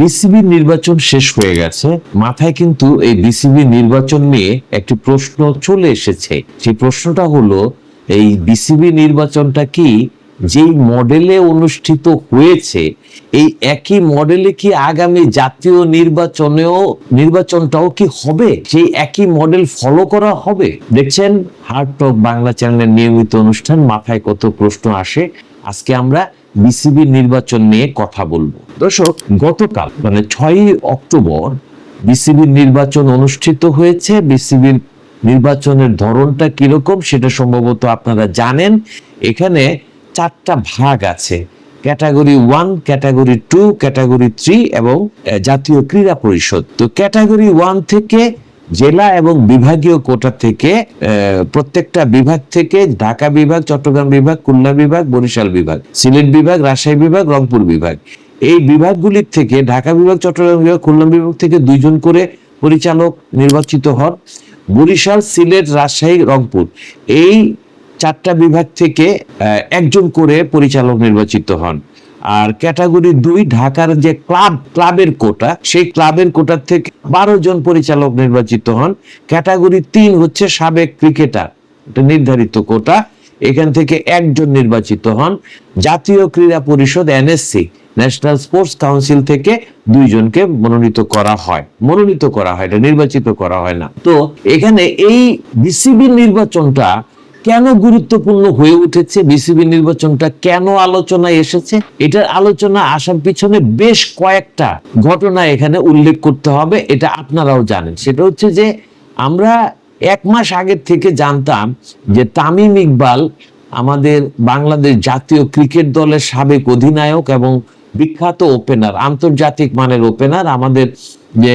BCB নির্বাচন শেষ হয়ে গেছে। মাথায় কিন্তু এই বিসিবি নির্বাচন নিয়ে একটি প্রশ্ন চলে এসেছে। সেই প্রশ্নটা হলো, এই বিসিবি নির্বাচনটা কি যেই মডেলে অনুষ্ঠিত হয়েছে, এই একই মডেলে কি আগামী জাতীয় নির্বাচনেও, নির্বাচনটাও কি হবে? সেই একই মডেল ফলো করা হবে? দেখছেন হার্ট অফ বাংলা চ্যানেলের নিয়মিত অনুষ্ঠান, মাথায় কত প্রশ্ন আসে। আজকে আমরা বিসিবি নির্বাচন নিয়ে কথা বলব। দর্শক গতকাল মানে ছয়ই অক্টোবর বিসিবির নির্বাচন অনুষ্ঠিত হয়েছে। বিসিবির নির্বাচনের ধরনটা কীরকম সেটা সম্ভবত আপনারা জানেন। এখানে চারটা ভাগ আছে। Category one category two category three এবং জাতীয় ক্রীড়া পরিষদ। তো ক্যাটাগরি ওয়ান থেকে জেলা এবং বিভাগীয় কোটা থেকে প্রত্যেকটা বিভাগ থেকে ঢাকা বিভাগ, চট্টগ্রাম বিভাগ, খুলনা বিভাগ, বরিশাল বিভাগ, সিলেট বিভাগ, রাজশাহী বিভাগ, রংপুর বিভাগ। এই বিভাগগুলির থেকে ঢাকা বিভাগ, চট্টগ্রাম বিভাগ, খুলনা বিভাগ থেকে দুইজন করে পরিচালক নির্বাচিত হন। বরিশাল, সিলেট, রাজশাহী, রংপুর। এই চারটা বিভাগ থেকে একজন করে পরিচালক নির্বাচিত হন। আর ক্যাটাগরি দুই, ঢাকার যে ক্লাব, ক্লাবের কোটা, সেই ক্লাবের কোটা থেকে বারো জন পরিচালক নির্বাচিত হন। ক্যাটাগরি তিন হচ্ছে সাবেক ক্রিকেটার। এটা নির্ধারিত কোটা। এখান থেকে একজন নির্বাচিত হন। জাতীয় ক্রীড়া পরিষদ, এনএসসি, ন্যাশনাল স্পোর্টস কাউন্সিল থেকে দুইজনকে মনোনীত করা হয়। মনোনীত করা হয়, এটা নির্বাচিত করা হয় না। তো এখানে এই বিসিবি নির্বাচনটা কেন গুরুত্বপূর্ণ হয়ে উঠেছে বিসিবি নির্বাচনটা? কেন আলোচনায় এসেছে? এটার আলোচনা আসার পিছনে বেশ কয়েকটা ঘটনা এখানে উল্লেখ করতে হবে, এটা আপনারাও জানেন। সেটা হচ্ছে যে আমরা এক মাস আগের থেকে জানতাম যে তামিম ইকবাল আমাদের বাংলাদেশ জাতীয় ক্রিকেট দলের সাবেক অধিনায়ক এবং বিখ্যাত ওপেনার, আন্তর্জাতিক মানের ওপেনার। আমাদের যে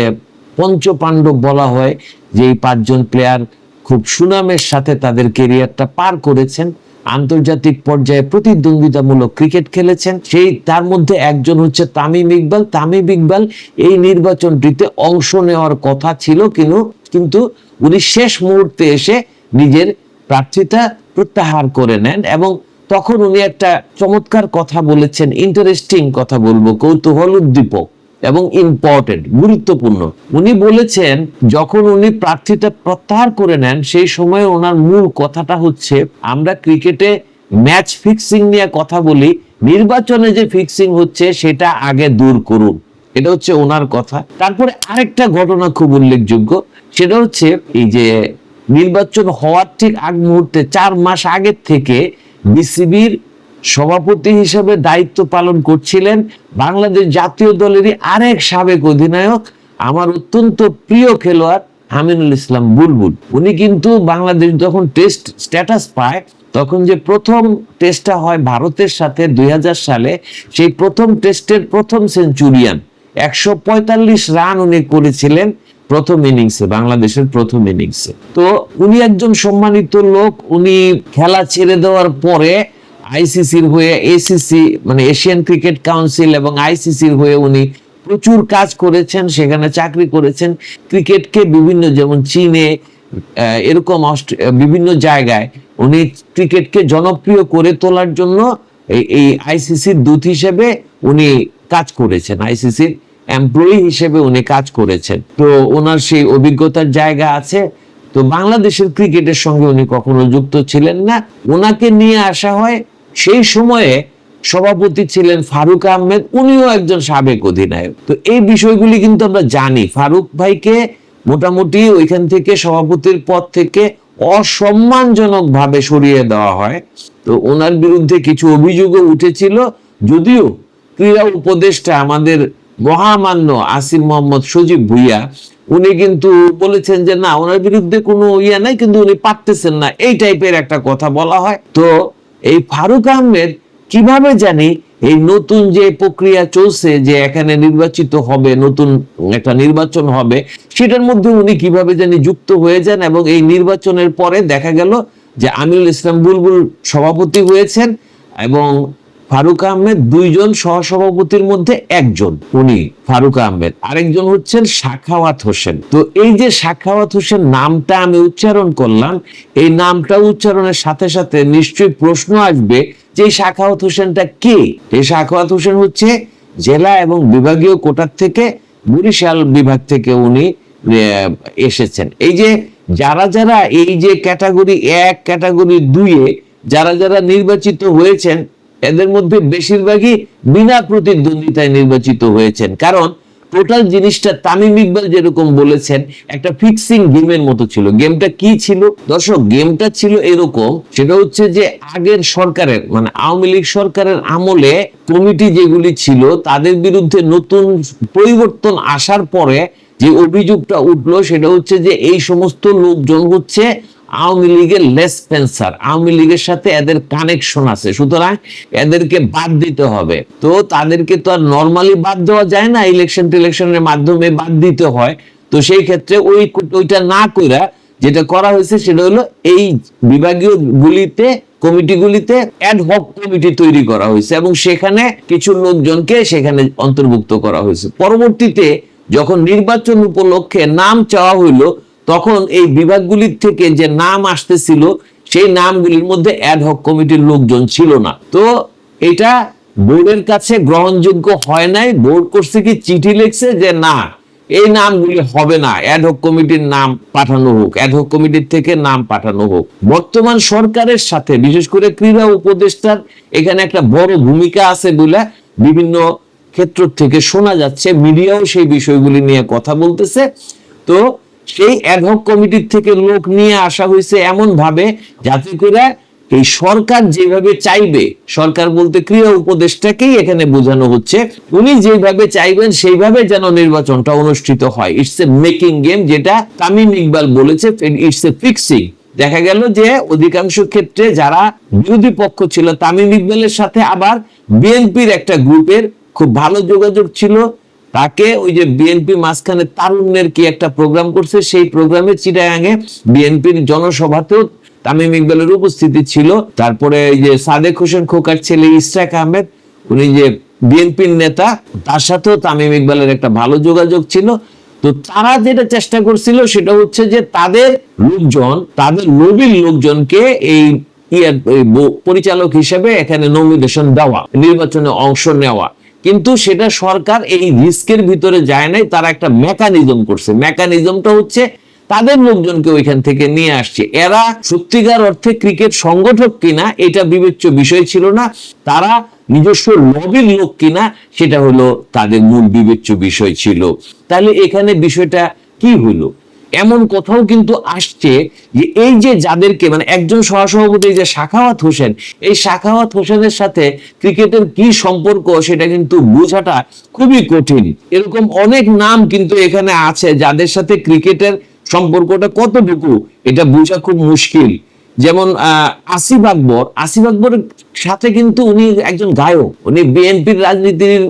পঞ্চ পাণ্ডব বলা হয় যে এই পাঁচজন প্লেয়ার খুব সুনামের সাথে তাদের কেরিয়ারটা পার করেছেন। আন্তর্জাতিক পর্যায়ে প্রতিদ্বন্দ্বিতামূলক ক্রিকেট খেলেছেন। সেই, তার মধ্যে একজন হচ্ছে তামিম ইকবাল। তামিম ইকবাল এই নির্বাচনটিতে অংশ নেওয়ার কথা ছিল কিন্তু কিন্তু উনি শেষ মুহূর্তে এসে নিজের প্রার্থিতা প্রত্যাহার করে নেন এবং তখন উনি একটা চমৎকার কথা বলেছেন ইন্টারেস্টিং কথা বলব কৌতূহল উদ্দীপক এবং ইম্পর্টেন্ট গুরুত্বপূর্ণ। উনি বলেছেন, যখন উনি প্রার্থীটা প্রত্যাহার করে নেন, সেই সময় ওনার মূল কথাটা হচ্ছে, আমরা ক্রিকেটে ম্যাচ ফিক্সিং নিয়ে কথা বলি, নির্বাচনে যে ফিক্সিং হচ্ছে, সেটা আগে দূর করুন। এটা হচ্ছে ওনার কথা। তারপরে আরেকটা ঘটনা খুব উল্লেখযোগ্য, সেটা হচ্ছে, এই যে নির্বাচন হওয়ার ঠিক আগ মুহূর্তে, চার মাস আগের থেকে বিসিবির সভাপতি হিসেবে দায়িত্ব পালন করছিলেন বাংলাদেশ জাতীয় দলেরই আরেক সাবেক অধিনায়ক, আমার অত্যন্ত প্রিয় খেলোয়াড় হামিনুল ইসলাম বুলবুল। উনি কিন্তু বাংলাদেশ যখন টেস্ট স্ট্যাটাস পায়, তখন যে প্রথম টেস্টটা হয় ভারতের সাথে দুই হাজার সালে, সেই প্রথম টেস্টের প্রথম সেঞ্চুরিয়ান। একশো পঁয়তাল্লিশ রান উনি করেছিলেন প্রথম ইনিংসে, বাংলাদেশের প্রথম ইনিংসে। তো উনি একজন সম্মানিত লোক, উনি খেলা ছেড়ে দেওয়ার পরে আইসিসির হয়ে এসিসি মানে এশিয়ান ক্রিকেট কাউন্সিল এবং আইসিসির হয়ে উনি প্রচুর কাজ করেছেন, সেখানে চাকরি করেছেন। ক্রিকেটকে বিভিন্ন যেমন চীনে এরকম বিভিন্ন জায়গায় উনি ক্রিকেটকে জনপ্রিয় করে তোলার জন্য এই আইসিসির দূত হিসেবে উনি কাজ করেছেন। আইসিসির এমপ্লয়ি হিসেবে উনি কাজ করেছেন। তো ওনার সেই অভিজ্ঞতার জায়গা আছে। তো বাংলাদেশের ক্রিকেটের সঙ্গে উনি কখনো যুক্ত ছিলেন না। ওনাকে নিয়ে আসা হয় সেই সময়ে সভাপতি ছিলেন ফারুক আহমেদ, উনিও একজন সাবেক অধিনায়ক। তো এই বিষয়গুলি কিন্তু আমরা জানি। ফারুক ভাইকে মোটামুটি ওইখান থেকে সভাপতির পদ থেকে অসম্মানজনক ভাবে সরিয়ে দেওয়া হয়। তো ওনার বিরুদ্ধে কিছু অভিযোগও উঠেছিল। যদিও ক্রীড়া উপদেষ্টা আমাদের মহামান্য আসিম মোহাম্মদ সজীব ভুইয়া, উনি কিন্তু বলেছেন যে, না, ওনার বিরুদ্ধে কোনো ইয়া নাই, কিন্তু উনি পারতেছেন না। এই টাইপের একটা কথা বলা হয়। তো এই ফারুক আহমেদ কীভাবে জানি এই নতুন যে প্রক্রিয়া চলছে যে এখানে নির্বাচিত হবে, নতুন একটা নির্বাচন হবে, সেটার মধ্যে উনি কীভাবে জানি যুক্ত হয়ে যান এবং এই নির্বাচনের পরে দেখা গেল যে আমিরুল ইসলাম বুলবুল সভাপতি হয়েছেন এবং ফারুক আহমেদ দুইজন সহসভাপতির মধ্যে একজন। উনি ফারুক আহমেদ। আরেকজন হচ্ছেন সাখাওয়াত হোসেন। তো এই যে সাখাওয়াত হোসেন নামটা আমি উচ্চারণ করলাম, এই নামটা উচ্চারণের সাথে সাথে নিশ্চয়ই প্রশ্ন আসবে যে এই সাখাওয়াত হোসেনটা কে? এই সাখাওয়াত হোসেন হচ্ছে জেলা এবং বিভাগীয় কোটার থেকে বরিশাল বিভাগ থেকে উনি এসেছেন। এই যে যারা যারা এই যে ক্যাটাগরি এক, ক্যাটাগরি দুইয়ে যারা যারা নির্বাচিত হয়েছেন এদের মধ্যে বেশিরভাগই বিনা প্রতিদ্বন্দ্বিতায় নির্বাচিত হয়েছেন। কারণ টোটাল জিনিসটা তামিম ইকবাল যেরকম বলেছেন, একটা ফিক্সিং গেমের মতো ছিল। গেমটা কি ছিল? দর্শক গেমটা ছিল এরকম, সেটা হচ্ছে যে আগের সরকারের মানে আওয়ামী লীগ সরকারের আমলে কমিটি যেগুলি ছিল, তাদের বিরুদ্ধে নতুন পরিবর্তন আসার পরে যে অভিযোগটা উঠল, সেটা হচ্ছে যে এই সমস্ত লোকজন হচ্ছে আওয়ামী লীগের লেস পেন্সার আওয়ামী লীগের সাথে এদের কানেকশন আছে, সুতরাং এদেরকে বাদ দিতে হবে। তো তাদেরকে তো আর নর্মালি বাদ দেওয়া যায় না ইলেকশন টিলেকশনের মাধ্যমে বাদ দিতে হয়। তো সেই ক্ষেত্রে ওই ওইটা না কইরা যেটা করা হয়েছে সেটা হলো এই বিভাগীয় গুলিতে কমিটিগুলিতে অ্যাড হক কমিটি তৈরি করা হয়েছে এবং সেখানে কিছু লোকজনকে সেখানে অন্তর্ভুক্ত করা হয়েছে। পরবর্তীতে যখন নির্বাচন উপলক্ষে নাম চাওয়া হইল তখন এই বিভাগগুলির থেকে যে নাম আসতেছিল, সেই নামগুলির মধ্যে অ্যাড হক কমিটির লোকজন ছিল না। তো এটা বোর্ডের কাছে গ্রহণযোগ্য হয় নাই। বোর্ড করছে কি, চিঠি লিখছে যে না, এই নামগুলি হবে না। অ্যাডহক কমিটির নাম পাঠানো হোক অ্যাডহক কমিটির থেকে নাম পাঠানো হোক। বর্তমান সরকারের সাথে, বিশেষ করে ক্রীড়া উপদেষ্টার, এখানে একটা বড় ভূমিকা আছে বলে বিভিন্ন ক্ষেত্র থেকে শোনা যাচ্ছে। মিডিয়াও সেই বিষয়গুলি নিয়ে কথা বলতেছে। তো সেই অ্যাডহক কমিটির থেকে লোক নিয়ে আসা হয়েছে এমন ভাবে যাতে করে এই সরকার যেভাবে চাইবে, সরকার বলতে ক্রীড়া উপদেষ্টাকেই এখানে বোঝানো হচ্ছে, উনি যেভাবে চাইবেন সেইভাবে যেন নির্বাচনটা অনুষ্ঠিত হয়। ইটস এ মেকিং গেম যেটা তামিম ইকবাল বলেছে ইটস এ ফিক্সিং দেখা গেল যে অধিকাংশ ক্ষেত্রে যারা বিরোধী পক্ষ ছিল, তামিম ইকবালের সাথে আবার বিএনপির একটা গ্রুপের খুব ভালো যোগাযোগ ছিল তাকে ওই যে বিএনপি মাঝখানে তারুণ্যের কি একটা প্রোগ্রাম করছে, সেই প্রোগ্রামে চিটাগাঙে বিএনপির জনসভাতেও তামিম ইকবালের উপস্থিতি ছিল। তারপরে এই যে সাদেক হোসেন খোকার ছেলে ইসরাক আহমেদ, উনি যে বিএনপির নেতা, তার সাথেও তামিম ইকবালের একটা ভালো যোগাযোগ ছিল। তো তারা যেটা চেষ্টা করছিল সেটা হচ্ছে যে তাদের লোকজন, তাদের নবীর লোকজনকে এই পরিচালক হিসেবে এখানে নমিনেশন দেওয়া, নির্বাচনে অংশ নেওয়া। কিন্তু সেটা সরকার এই রিস্কের ভিতরে যায় নাই, তারা একটা মেকানিজম করছে। মেকানিজমটা হচ্ছে তাদের লোকজনকে ওইখান থেকে নিয়ে আসছে। এরা সত্যিকার অর্থে ক্রিকেট সংগঠক কিনা, এটা বিবেচ্য বিষয় ছিল না। তারা নিজস্ব লবির লোক কিনা, সেটা হলো তাদের মূল বিবেচ্য বিষয় ছিল। তাহলে এখানে বিষয়টা কি হলো? এমন কথাও কিন্তু আসছে যে এই যে যাদেরকে মানে একজন সহসভাপতি যে শাখাওয়াত হোসেন, এই শাখাওয়াত হোসেনের সাথে ক্রিকেটের কি সম্পর্ক সেটা কিন্তু বোঝাটা খুবই কঠিন। এরকম অনেক নাম কিন্তু এখানে আছে যাদের সাথে ক্রিকেটের সম্পর্কটা কতটুকু, এটা বোঝা খুব মুশকিল। যেমন আসিফ আকবর। আসিফ আকবরের সাথে কিন্তু উনি একজন গায়ক। উনি বিএনপির রাজনীতির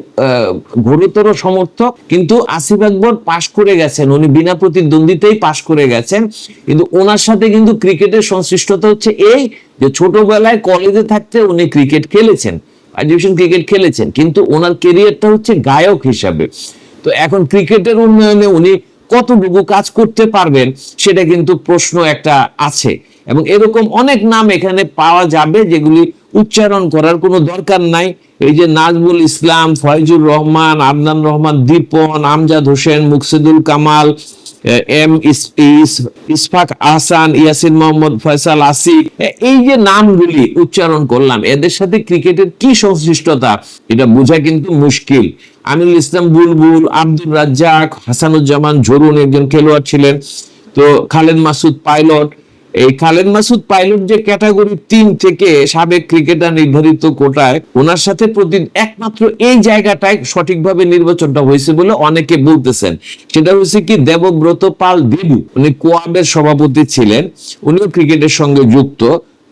ঘোরতর সমর্থক। কিন্তু আসিফ আকবর পাশ করে গেছেন। উনি বিনা প্রতিদ্বন্দ্বিতাই পাশ করে গেছেন। কিন্তু ওনার সাথে কিন্তু ক্রিকেটের সংশ্লিষ্টতা হচ্ছে এই যে, ছোটবেলায় কলেজে থাকতে উনি ক্রিকেট খেলেছেন। ডিভিশন ক্রিকেট খেলেছেন। কিন্তু ওনার কেরিয়ারটা হচ্ছে গায়ক হিসাবে। তো এখন ক্রিকেটের উন্নয়নে উনি কতটুকু কাজ করতে পারবেন, সেটা কিন্তু প্রশ্ন একটা আছে। এবং এরকম অনেক নাম এখানে পাওয়া যাবে যেগুলি উচ্চারণ করার কোনো দরকার নাই। এই যে নাজমুল ইসলাম, ফয়জুর রহমান, আদনান রহমান, দীপন, আমজাদ হোসেন, মুকসিদুল কামাল এম ইস- ইস- ইসফাক আহসান, ইয়াসিন মোহাম্মদ ফয়সাল আসিফ এই যে নামগুলি উচ্চারণ করলাম, এদের সাথে ক্রিকেটের কি সংশ্লিষ্টতা? এটা বোঝা কিন্তু মুশকিল। আমিনুল ইসলাম বুলবুল আব্দুল রাজ্জাক, হাসানুজ্জামান ঝরুন একজন খেলোয়াড় ছিলেন। তো খালেদ মাসুদ পাইলট এই খালেদ মাসুদ পাইলট যে ক্যাটাগরি তিন থেকে সাবেক ক্রিকেটার নির্ধারিত কোটায়, ওনার সাথে প্রতি একমাত্র এই জায়গাটায় সঠিকভাবে নির্বাচনটা হয়েছে বলে অনেকে বলতেছেন। সেটা হচ্ছে কি, দেবব্রত পাল দেবু, উনি কোয়াবের সভাপতি ছিলেন, উনিও ক্রিকেটের সঙ্গে যুক্ত।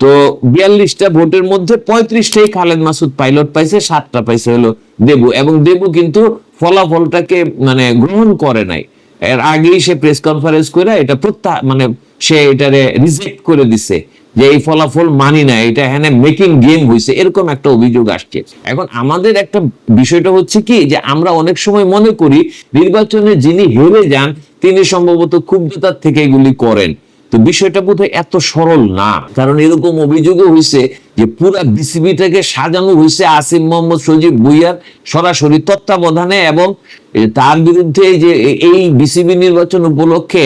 তো বিয়াল্লিশটা ভোটের মধ্যে পঁয়ত্রিশটাই খালেদ মাসুদ পাইলট পাইছে, সাতটা পাইছে হলো দেবু। এবং দেবু কিন্তু ফলাফলটাকে মানে গ্রহণ করে নাই। এর আগেই সে প্রেস কনফারেন্স করে এটা প্রত্যাহ মানে সে এটারে রিজেক্ট করে দিছে যে এই ফলাফল মানি না, এটা হ্যাঁ মেকিং গেম হয়েছে এরকম একটা অভিযোগ আসছে। এখন আমাদের একটা বিষয়টা হচ্ছে কি যে আমরা অনেক সময় মনে করি নির্বাচনে যিনি হেরে যান, তিনি সম্ভবত ক্ষুব্ধতার থেকে এগুলি করেন। তো বিষয়টা বোধহয় এত সরল না। কারণ এরকম অভিযোগও হয়েছে যে পুরা বিসিবিটাকে সাজানো হয়েছে আসিম মোহাম্মদ সজীব ভুইয়ার সরাসরি তত্ত্বাবধানে এবং তার বিরুদ্ধে যে এই বিসিবি নির্বাচন উপলক্ষে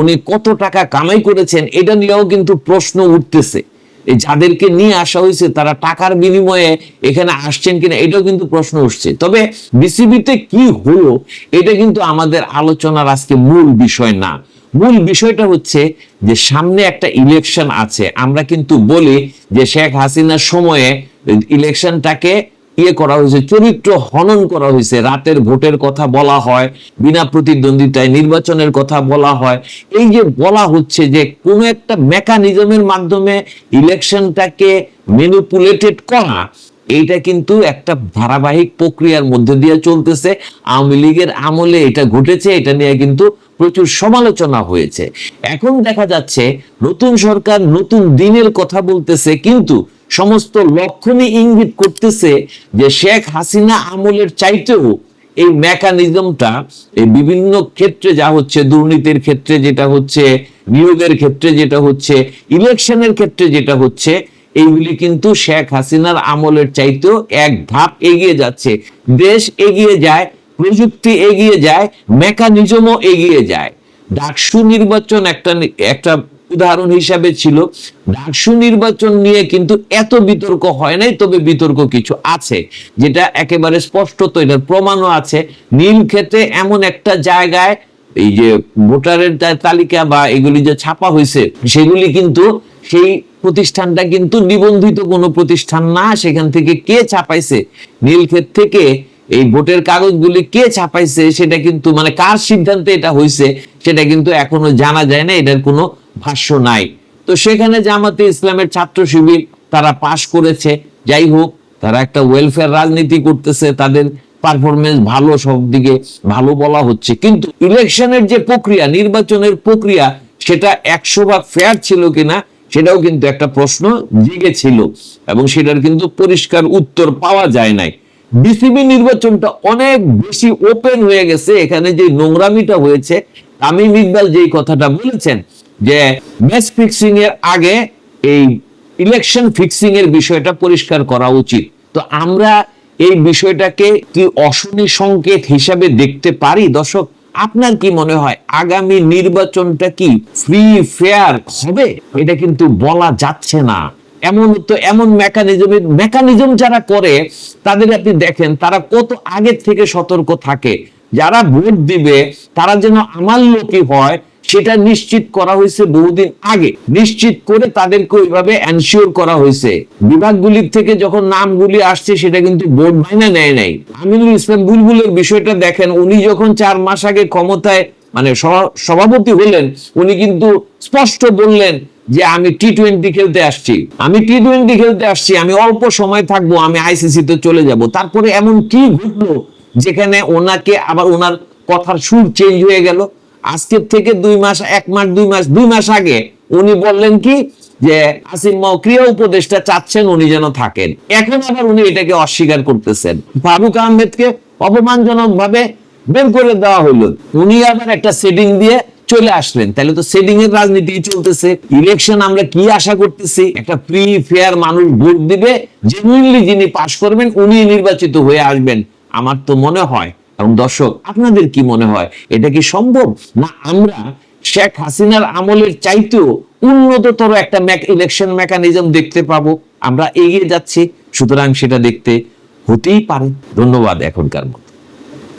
উনি কত টাকা কামাই করেছেন, এটা নিয়েও কিন্তু প্রশ্ন উঠতেছে। যাদেরকে নিয়ে আসা হয়েছে, তারা টাকার বিনিময়ে এখানে আসছেন কিনা, এটাও কিন্তু প্রশ্ন উঠছে। তবে বিসিবিতে কি হলো, এটা কিন্তু আমাদের আলোচনার আজকে মূল বিষয় না। মূল বিষয়টা হচ্ছে যে, সামনে একটা ইলেকশন আছে। আমরা কিন্তু বলি যে, শেখ হাসিনার সময়ে ইলেকশনটাকে ইয়ে করা হয়েছে, চরিত্র হনন করা হয়েছে। রাতের ভোটের কথা বলা হয়, বিনা প্রতিদ্বন্দ্বিতায় নির্বাচনের কথা বলা হয়। এই যে বলা হচ্ছে যে কোনো একটা মেকানিজমের মাধ্যমে ইলেকশনটাকে ম্যানিপুলেটেড করা, এইটা কিন্তু একটা ধারাবাহিক প্রক্রিয়ার মধ্যে দিয়ে চলতেছে। আওয়ামী লীগের আমলে এটা ঘটেছে, এটা নিয়ে কিন্তু প্রচুর সমালোচনা হয়েছে। এখন দেখা যাচ্ছে, নতুন সরকার নতুন দিনের কথা বলতেছে, কিন্তু সমস্ত লক্ষণই ইঙ্গিত করতেছে যে শেখ হাসিনা আমলের চাইতেও এই মেকানিজমটা এই বিভিন্ন ক্ষেত্রে যা হচ্ছে, দুর্নীতির ক্ষেত্রে যেটা হচ্ছে, নিয়োগের ক্ষেত্রে যেটা হচ্ছে, ইলেকশনের ক্ষেত্রে যেটা হচ্ছে, এইগুলি কিন্তু শেখ হাসিনার আমলের চাইতেও এক ধাপ এগিয়ে যাচ্ছে। দেশ এগিয়ে যায়, প্রযুক্তি এগিয়ে যায় মেকানিজমও এগিয়ে যায়। ডাকসু নির্বাচন একটা একটা উদাহরণ হিসাবে ছিল ডাকসু নির্বাচন নিয়ে কিন্তু এত বিতর্ক হয় নাই, তবে বিতর্ক কিছু আছে। যেটা একেবারে স্পষ্টত, এটার প্রমাণও আছে। নীল ক্ষেত্রে এমন একটা জায়গায় এই যে ভোটারের তা- তালিকা বা এগুলি যে ছাপা হয়েছে সেগুলি কিন্তু সেই প্রতিষ্ঠানটা কিন্তু নিবন্ধিত কোনো প্রতিষ্ঠান না, সেখান থেকে কে ছাপাইছে? নীলক্ষেত থেকে এই ভোটের কাগজগুলি কে ছাপাইছে, সেটা কিন্তু মানে কার সিদ্ধান্তে এটা হয়েছে সেটা কিন্তু এখনও জানা যায় না, এটার কোনো ভাষ্য নাই। তো সেখানে জামাতে ইসলামের ছাত্র শিবির তারা পাশ করেছে। যাই হোক, তারা একটা ওয়েলফেয়ার রাজনীতি করতেছে, তাদের পারফরমেন্স ভালো সব দিকে, ভালো বলা হচ্ছে। কিন্তু ইলেকশনের যে প্রক্রিয়া, নির্বাচনের প্রক্রিয়া, সেটা একশো ভাগ ফেয়ার ছিল কিনা, সেটাও কিন্তু একটা প্রশ্ন জেগেছিল এবং সেটার কিন্তু পরিষ্কার উত্তর পাওয়া যায় নাই। বিসিবি নির্বাচনটা অনেক বেশি ওপেন হয়ে গেছে। এখানে যে নোংরামিটা হয়েছে, তামিম ইকবাল যেই কথাটা বলেছেন যে ম্যাচ ফিক্সিং এর আগে এই ইলেকশন ফিক্সিং এর বিষয়টা পরিষ্কার করা উচিত। তো আমরা এই বিষয়টাকে কি অশনি সংকেত হিসাবে দেখতে পারি? দর্শক, আপনার কি মনে হয়, আগামী নির্বাচনটা কি ফ্রি ফেয়ার হবে? এটা কিন্তু বলা যাচ্ছে না। এমন তো, এমন মেকানিজমের মেকানিজম যারা করে, তাদের আপনি দেখেন, তারা কত আগে থেকে সতর্ক থাকে। যারা ভোট দিবে, তারা যেন আমার লোকই হয় সেটা নিশ্চিত করা হয়েছে বহুদিন আগে। নিশ্চিত করে তাদেরকে ওইভাবে এনশিওর করা হয়েছে। বিভাগগুলির থেকে যখন নামগুলি আসছে, সেটা কিন্তু বোর্ড মাইনা নেয় নাই। আমিনুল ইসলাম বুলবুলের বিষয়টা দেখেন, উনি যখন চার মাস আগে ক্ষমতায় মানে সভা- সভাপতি হলেন, উনি কিন্তু স্পষ্ট বললেন যে, আমি টি টোয়েন্টি খেলতে আসছি। আমি টি টোয়েন্টি খেলতে আসছি, আমি অল্প সময় থাকব, আমি আইসিসি তে চলে যাব। তারপরে এমন কি ঘটলো, যেখানে ওনাকে আবার ওনার কথার সুর চেঞ্জ হয়ে গেল? আজকের থেকে দুই মাস, এক মাস, দুই মাস দুই মাস আগে উনি বললেন কি যে আসিম মাও ক্রিয়া উপদেষ্টা চাচ্ছেন উনি যেন থাকেন। এখন আবার উনি এটাকে অস্বীকার করতেছেন। ফারুক আহমেদকে অপমানজনক ভাবে বের করে দেওয়া হলো। উনি আবার একটা সেটিং দিয়ে চলে আসলেন। তাহলে তো সেটিং এর রাজনীতি চলতেছে। ইলেকশন আমরা কি আশা করতেছি? একটা ফ্রি ফেয়ার মানুষ ভোট দিবে জেনুইনলি যিনি পাশ করবেন উনি নির্বাচিত হয়ে আসবেন। আমার তো মনে হয় এবং দর্শক, আপনাদের কি মনে হয়, এটা কি সম্ভব? না, আমরা শেখ হাসিনার আমলের চাইতেও উন্নততর একটা ইলেকশন মেকানিজম দেখতে পাবো। আমরা এগিয়ে যাচ্ছি, সুতরাং সেটা দেখতে হতেই পারে। ধন্যবাদ এখনকার মতো।